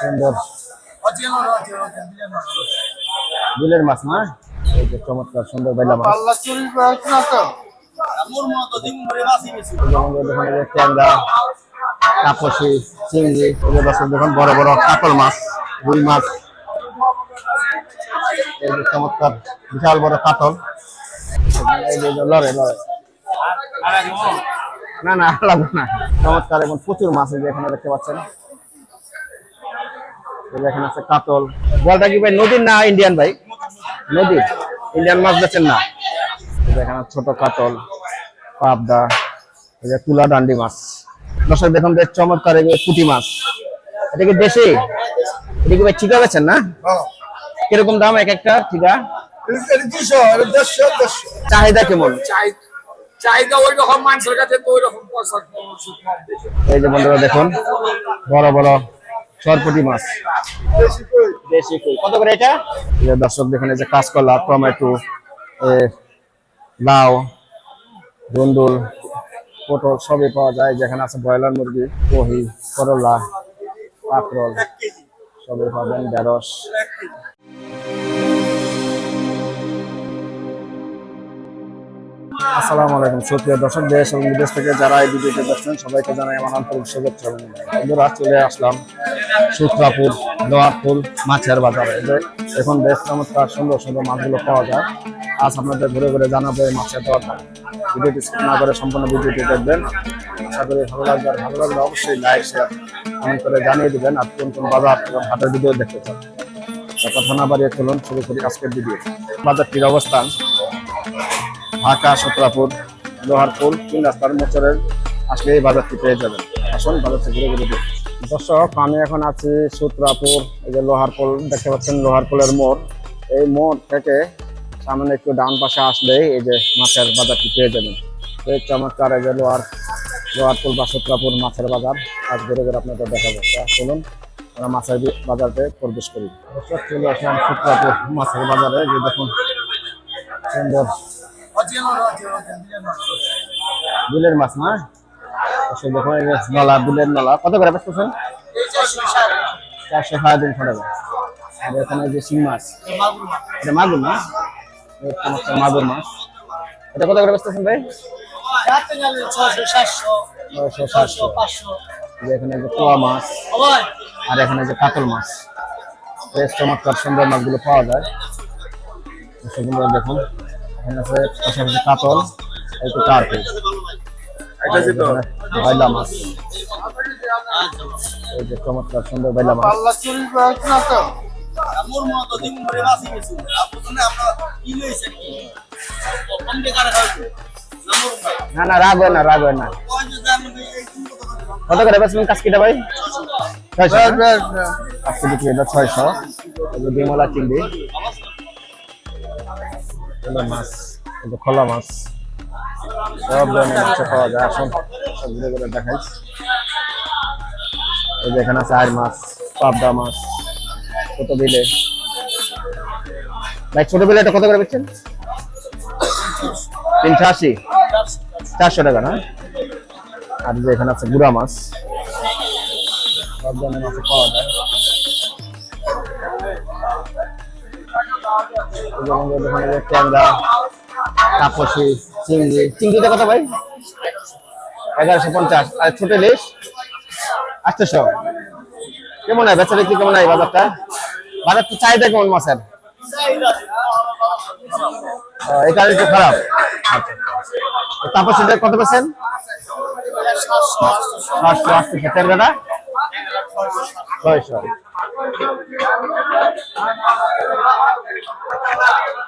সুন্দর। বিলের মাছ না? এই যে চমৎকার সুন্দর বাইলা মাছ। ট্যাংরা কাপসি চিংড়ি দেখুন বড় বড় কাতল মাছ রুই মাছ। এই যে চমৎকার বিশাল বড় কাতল। এই যে যে লড়ে লড়ে। না না লাগবে না। চমৎকার এবং প্রচুর মাছ এখানে দেখতে পাচ্ছেন। এখানে আছে কাতল। বলটা কি ভাই নদীর না ইন্ডিয়ান ভাই? নদীর। ইন্ডিয়ান মাছ বেছেন না। এখানে ছোট কাতল পাবদা এই যে তুলা ডান্ডি মাছ। দর্শক দেখুন বেশ চমৎকার পুঁটি মাছ। এটা কি দেশি? এটা কি ভাই ঠিকা বেছেন না? কীরকম দাম এক একটা ঠিকা? চাহিদা কেমন। এই যে বন্ধুরা দেখুন। বড় বড়। সরপুটি মাছ। দেশি কই। কত করে এটা? দর্শক দেখুন এই যে কাঁচকলা টমেটো লাউ ধুন্দুল পটল সবই পাওয়া যায়। যেখানে আছে ব্রয়লার মুরগি কহি করলা কাঁকরোল সবই পাবেন ঢেঁড়স। আসসালামু আলাইকুম। সুপ্রিয় দর্শক, দেশ এবং বিদেশ থেকে যারা এই ভিডিওটি দেখছেন, সবাইকে জানাই আমার আন্তরিক শুভেচ্ছা এবং বন্ধুরা, চলে আসলাম সুত্রাপুর লোহারপুল মাছের বাজারে। যে এখন বেশ চমৎকার, সুন্দর সুন্দর মাছগুলো পাওয়া যায়। আজ আপনাদের ঘুরে ঘুরে জানাব এই মাছের দরকার। ভিডিওটি না করে সম্পূর্ণ ভিডিওটি দেখবেন। আশা করি ভালো লাগবে, আর ভালো লাগলে অবশ্যই লাইক, শেয়ার, কমেন্ট করে জানিয়ে দিবেন, আর কোন কোন বাজার এবং হাটের ভিডিও দেখতে চান। কথা না বাড়িয়ে চলুন, শুরু করি আজকের ভিডিও। বাজারটির অবস্থান ঢাকা, সতরাপুর লোহারপুল তিন রাস্তার মোচরের আসলে এই বাজারটি পেয়ে যাবেন। আসুন বাজারটি ঘুরে ঘুরে দেখুন দর্শক, আমি এখন আছি সূত্রাপুর, এই যে লোহারপুল, দেখতে পাচ্ছেন লোহারপুলের মোড়। এই মোড় থেকে সামনে একটু ডান পাশে আসলেই এই যে মাছের বাজারটি পেয়ে যাবেন। এই চমৎকার এই যে লোহার, লোহারপুল বা সূত্রাপুর মাছের বাজার। আজ ঘুরে ঘুরে আপনাদের দেখাবো। তা চলুন, আমরা মাছের বাজারে প্রবেশ করি। চলে আসলাম সূত্রাপুর মাছের বাজারে। যে দেখুন, সুন্দর বিলের মাছ না? দেখুন নলা বিলের নলা। কত করে বেচতেছেন চারশো সাড়ে তিনশো টাকা। আর এখানে যে শিং মাছ, এটা মাগুর চমৎকার মাগুর মাছ। এটা কত করে বেচতেছেন ভাই? ছয়শো, সাতশো এখানে যে পোয়া মাছ, আর এখানে যে কাতল মাছ। বেশ চমৎকার সুন্দর মাছগুলো পাওয়া যায়। সেগুলো দেখুন। আছে পাশাপাশি কাতল এই তো কার্পেট। বাইলা মাছ। এই যে চমৎকার সুন্দর বাইলা মাছ। আল্লাহ চুরি করে না না না রাগ হয় না রাগ হয় না। কত করে বেচবেন কাজকিটা ভাই? ছয়শো না? বিক্রি ছয়শো? বিমলা চিংড়ি। মাছ খোলা মাছ। সব ধরনের মাছ পাওয়া যায়। আসুন, সব ঘুরে ঘুরে দেখাই। যে এখানে আছে আর মাছ, পাবদা মাছ, ছোট বিলে। ভাই, ছোট বিলে এটা কত করে বেচছেন? তিনশো আশি। চারশো টাকা, না? আর যে এখানে আছে গুড়া মাছ। সব ধরনের মাছ পাওয়া যায়। দোকানে ট্যাংরা চিংড়ি। চিংড়িটা কত ভাই? এগারোশো পঞ্চাশ। আর ছোট ইলিশ? আটশোশো। কেমন হয়? বেচা বিক্রি কেমন হয় বাজারটা? বাজার তো চাহিদা কেমন মাছের? এই কারণে একটু খারাপ। আচ্ছা তারপর সেটা কত পার্সেন্ট পাঁচশো আটশো ট্যাংরাটা?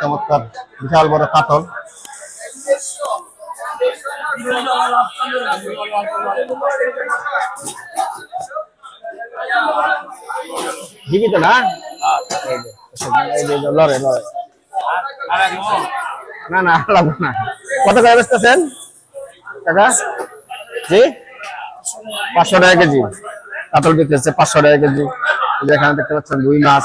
চমৎকার, বিশাল বড় কাতল। জীবিত না? লড়ে লড়ে। না না লাগবে না। কত কাকা? জি? পাঁচশো টাকা কেজি। কাতল বিক্রি হচ্ছে পাঁচশো টাকা কেজি। এখানে দেখতে পাচ্ছেন রুই মাছ।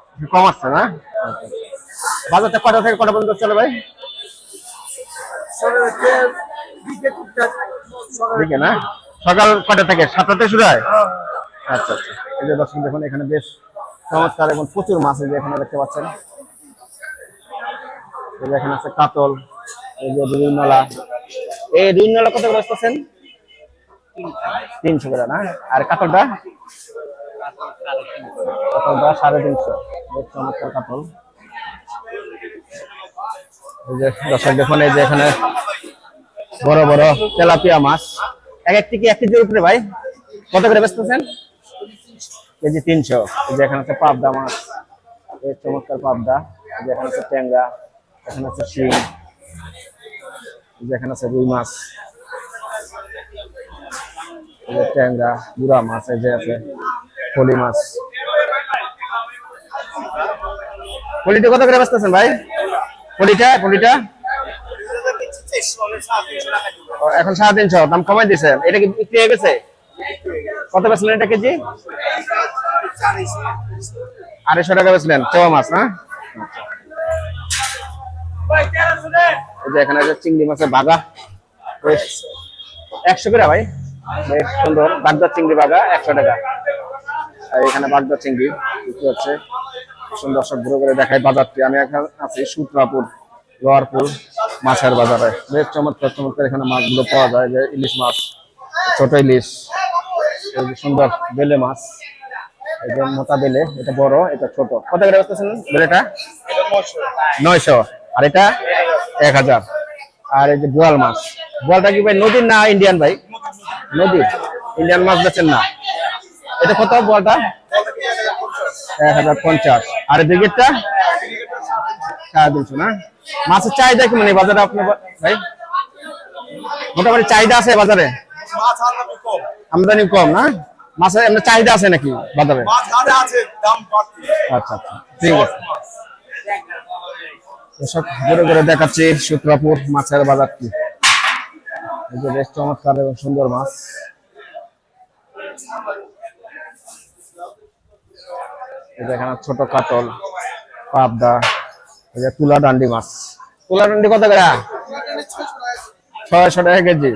কম আসছে না। বাজারটা কটা থেকে কটা পর্যন্ত চলে ভাই? দিকে না? সকাল কটা থেকে? সাতটা থেকে শুরু হয়? আচ্ছা আচ্ছা। এই যে দর্শক দেখুন এখানে বেশ চমৎকার এবং প্রচুর মাছ এই যে এখানে দেখতে পাচ্ছেন। এই যে এখানে আছে কাতল এই যে রুই নলা এই রুই নলা কত করে আসতেছেন? তিনশো করে না? আর কাতলটা? কাতলটা সাড়ে তিনশো। চমৎকার কাতল এই যে দর্শক, দেখুন এই যে এখানে বড় বড় তেলাপিয়া মাছ। এক একটি কি এক কেজির উপরে ভাই? কত করে বেচতেছেন? কেজি তিনশো। এই যে এখানে আছে পাবদা মাছ। এই চমৎকার পাবদা। এই যে এখানে আছে ট্যাংরা। এখানে আছে শিং। এই যে এখানে আছে রুই মাছ। এই ট্যাংরা, গুড়া মাছ এই যে আছে। ফলি মাছ। পলিটা কত করে বেচতেছেন ভাই? পলিটা পলিটা এখন সাড়ে তিনশো, দাম কমাই দিয়েছেন এটা কি বিক্রি হয়ে গেছে? কত বেচলেন এটা কেজি? আড়াইশো টাকা বেচলেন চেওয়া মাছ, না? এখানে চিংড়ি মাছের বাগা। একশো করে ভাই? বেশ সুন্দর। বাগদার চিংড়ি বাগা, একশো টাকা। আর এখানে বাগদার চিংড়ি বিক্রি হচ্ছে সুন্দর সব ঘুরে ঘুরে দেখাই বাজারটি। আমি এখন আছি সুত্রাপুর, লোয়ারপুর মাছের বাজারে। বেশ চমৎকার চমৎকার এখানে মাছগুলো পাওয়া যায় যে ইলিশ মাছ, ছোট ইলিশ সুন্দর বেলে মাছ যে মোটা বেলে, এটা বড়, এটা ছোট। কত করে বেচতেছেন বেলেটা? নয়শো। আর এটা? এক হাজার। আর এই যে বোয়াল মাছ, বোয়ালটা কি ভাই নদীর না ইন্ডিয়ান ভাই? নদীর। ইন্ডিয়ান মাছ বেচেন না। এটা কত বোয়ালটা এক হাজার পঞ্চাশ। আর দিকেরটা সাড়ে তিনশো না? মাছের চাহিদা কি মানে বাজারে আপনার ভাই? মোটামুটি চাহিদা আছে বাজারে? আমদানি কম, না? মাছের এমনি চাহিদা আছে নাকি বাজারে? আচ্ছা আচ্ছা। ঠিক আছে। ঘুরে ঘুরে দেখাচ্ছি মাছের যে বেশ চমৎকার এবং সুন্দর মাছ। এখানে ছোট কাতল, পাবদা, এই যে তুলা ডান্ডি মাছ। তুলা ডান্ডি কত করে? ছয়শো টাকা কেজি।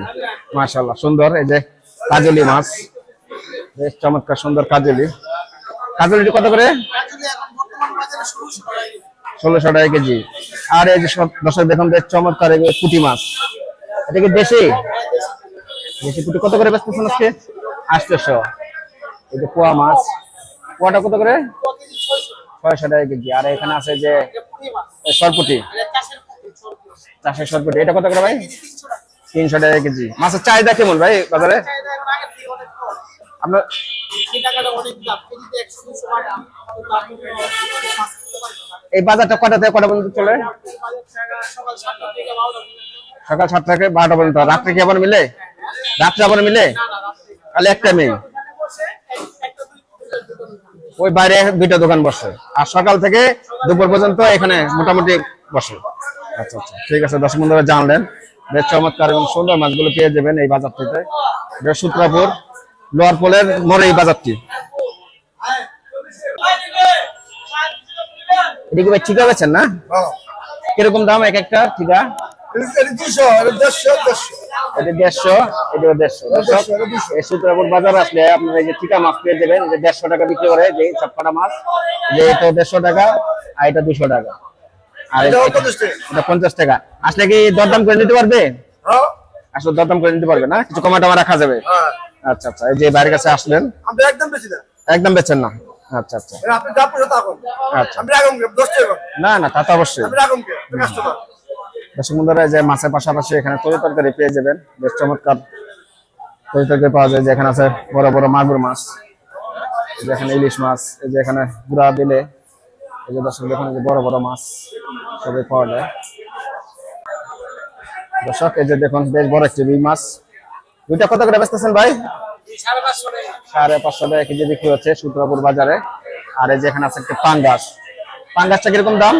মাশাল্লাহ সুন্দর, এই যে কাজলি মাছ। বেশ চমৎকার, সুন্দর কাজলি। কাজলিটি কত করে? ষোলোশো টাকা কেজি। আর এই যে দর্শক দেখুন, বেশ চমৎকার পুঁটি মাছ। এটা কি দেশি? দেশি পুঁটি কত করে বেচতেছেন আজকে? আটশোশো। এই যে পোয়া মাছ। পোয়াটা কত করে? ছয়শো টাকা কেজি। আর এখানে আছে যে সরপুটি। চাষের সরপুটি। এটা কত করে ভাই? তিনশো টাকা কেজি। মাছের চাহিদা কেমন ভাই বাজারে? এই বাজারটা কটা থেকে কটা পর্যন্ত চলে? সকাল সাতটা থেকে বারোটা পর্যন্ত। রাত্রে কি আবার মিলে? রাত্রে আবার মিলে? তাহলে একটা মেয়ে ওই বাইরে দুইটা দোকান বসে। আর সকাল থেকে দুপুর পর্যন্ত এখানে মোটামুটি বসে। আচ্ছা আচ্ছা ঠিক আছে দশ বন্ধুরা জানলেন বেশ চমৎকার এবং সুন্দর মাছগুলো পেয়ে যাবেন এই বাজারটিতে। সূত্রাপুর লোয়ার পোলের মোড়ে এই বাজারটি। এটা কি ভাই ঠিকা বেছেন না? কীরকম দাম এক একটা ঠিকা? দেড়শো দেড়শো। এটা দেড়শো এটা দেড়শো। এই সূত্রাপুর বাজার আসলে আপনার এই যে ঠিকা মাছ পেয়ে যাবেন যে দেড়শো টাকা বিক্রি করে যে সবকটা মাছ যে এটা দেড়শো টাকা আর এটা দুশো টাকা। আর এটা- 50 টাকা। এটা পঞ্চাশ টাকা। আসলে কি দরদাম করে নিতে পারবে? হ্যাঁ। আসলে দরদাম করে নিতে পারবে না? কিছু কমা টমা রাখা যাবে? হ্যাঁ। আচ্ছা আচ্ছা এই যে বাইরের কাছে আসলেন। একদম বেশি না। একদম বেচেন না। আচ্ছা আচ্ছা। আচ্ছা। না না তা তো অবশ্যই। দর্শক যে মাছের পাশাপাশি এখানে তরি তরকারি পেয়ে যাবেন। বেশ চমৎকার তরি তরকারি পাওয়া যায় যেখানে আছে বড় বড় মাগুর মাছ, এই যে এখানে ইলিশ মাছ, এই যে এখানে গুড়া দিলে, এই যে দর্শক এখানে যে বড় বড় মাছ সবই পাওয়া যায়। দর্শক, এই যে দেখুন, বেশ বড় একটি রুই মাছ। দুইটা কত করে বেচতেছেন ভাই? সাড়ে পাঁচশো টাকা কেজি বিক্রি হচ্ছে সূত্রপুর বাজারে। আর এই যে এখানে আছে একটা পাঙ্গাস। পাঙ্গাসটা কীরকম দাম?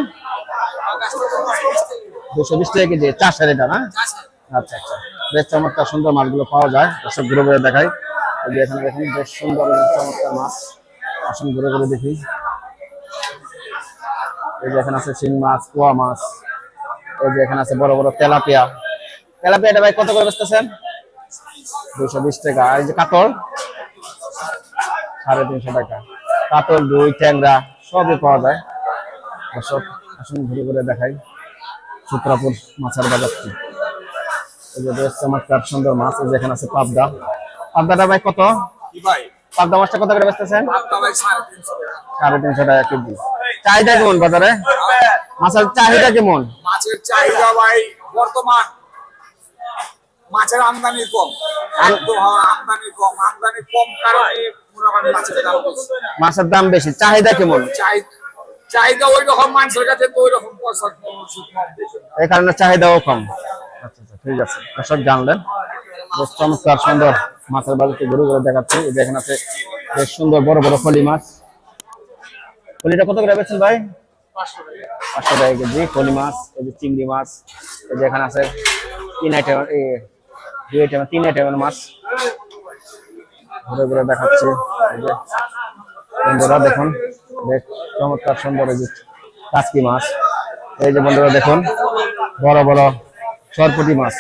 দুশো বিশ টাকা কেজি চারশো এটা না? আচ্ছা আচ্ছা। বেশ চমৎকার সুন্দর মাছগুলো পাওয়া যায়। দর্শক ঘুরে ঘুরে দেখাই। যে এখানে দেখুন বেশ সুন্দর চমৎকার মাছ। আসুন ঘুরে ঘুরে দেখি। এই যে এখানে আছে শিং মাছ কুয়া মাছ। এই যে এখানে আছে বড় বড় তেলাপিয়া। তেলাপিয়াটা ভাই কত করে বেচতেছেন? দুশো বিশ টাকা। এই যে কাতল? সাড়ে তিনশো টাকা। কাতল দই ট্যাংরা সবই পাওয়া যায়। আসুন ঘুরে ঘুরে দেখাই। সূত্রাপুর মাছের বাজারটি চমৎকার সুন্দর মাছ এই যে এখানে আছে পাবদা। পাবদাটা ভাই কত? পাবদা মাছটা কত করে বেচতেছেন? সাড়ে তিনশো টাকা। কেজি। চাহিদা কেমন বাজারে? মাছের চাহিদা কেমন? মাছের চাহিদা ভাই বর্তমান মাছের আমদানি কম। আমদানি কম। আমদানি কম কারণে মাছের দাম বেশি। চাহিদা কেমন? চাহি- চাহিদা ওই রকম মানুষের কাছে তো ওই রকম পয়সা। এই কারণে চাহিদাও কম। আচ্ছা আচ্ছা ঠিক আছে। দর্শক জানলেন। বেশ চমৎকার সুন্দর মাছের বাজারটি ঘুরে ঘুরে দেখাচ্ছি। এই যে আছে বেশ সুন্দর বড় বড় ফলি মাছ। ফলিটা কত করে ভাই? পাঁচশো টাকা। কেজি ফলি মাছ এই যে চিংড়ি মাছ এই যে এখানে আছে তিন আইটেম দুই আইটেম তিন আইটেমের মাছ। ঘুরে ঘুরে দেখাচ্ছি। এই যে বন্ধুরা দেখুন। বেশ চমৎকার সুন্দর এই যে কাচকি মাছ। এই যে বন্ধুরা দেখুন বড় বড় সরপুটি মাছ।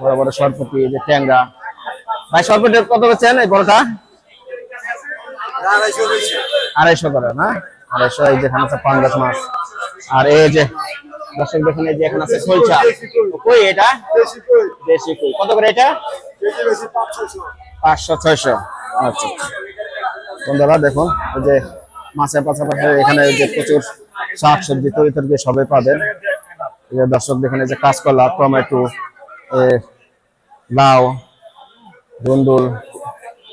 বড় বড় সরপুটি এই যে ট্যাংরা। ভাই সরপুটি কত বেচেন এই বড়টা? আড়াইশো করে না? আড়াইশো এই যেখানে আছে পাঙ্গাস মাছ। আর এই যে দর্শক দেখুন এই যে এখানে আছে সলচা কই এটা? কই। দেশি কই। কত করে এটা? পাঁচশো ছয়শো। আচ্ছা। বন্ধুরা, দেখুন যে মাছের পাশাপাশি এখানে যে প্রচুর শাক সবজি, তরি সবাই পাবেন। দর্শক, দেখুন যে কাঁচকলা, টমেটো লাউ ধুন্দুল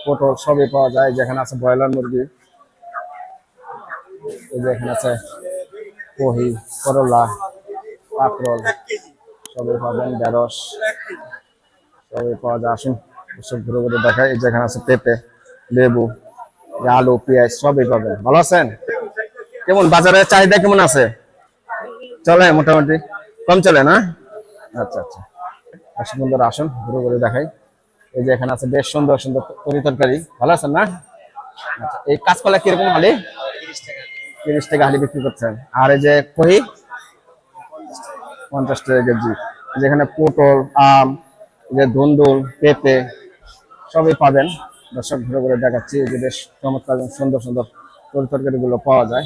পটল সবই পাওয়া যায়। যেখানে আছে ব্রয়লার মুরগি। এই যে এখানে আছে কহি, করলা, কাঁকরোল সবই পাবেন। ঢেঁড়স সবই পাওয়া যায়। আসুন সব ঘুরে ঘুরে দেখায় এই যেখানে আছে পেঁপে, লেবু, আলু, পেঁয়াজ, সবই পাবেন। ভালো আছেন? কেমন? বাজারের চাহিদা কেমন আছে? চলে মোটামুটি। কম চলে না? আচ্ছা আচ্ছা। বন্ধুরা, আসুন, ঘুরে ঘুরে দেখাই। এই যে এখানে আছে বেশ সুন্দর সুন্দর তরি তরকারি। ভালো আছেন না? আচ্ছা এই কাঁচকলা কীরকম হালি? তিরিশ টাকা হালি বিক্রি করছেন। আর এই যে কহি? পঞ্চাশ টাকা কেজি। যেখানে পটল, আম যে ধুন্দুল, পেঁপে সবই পাবেন। দর্শক, ঘুরে ঘুরে দেখাচ্ছি যে বেশ চমৎকার সুন্দর সুন্দর তরি তরকারি গুলো পাওয়া যায়।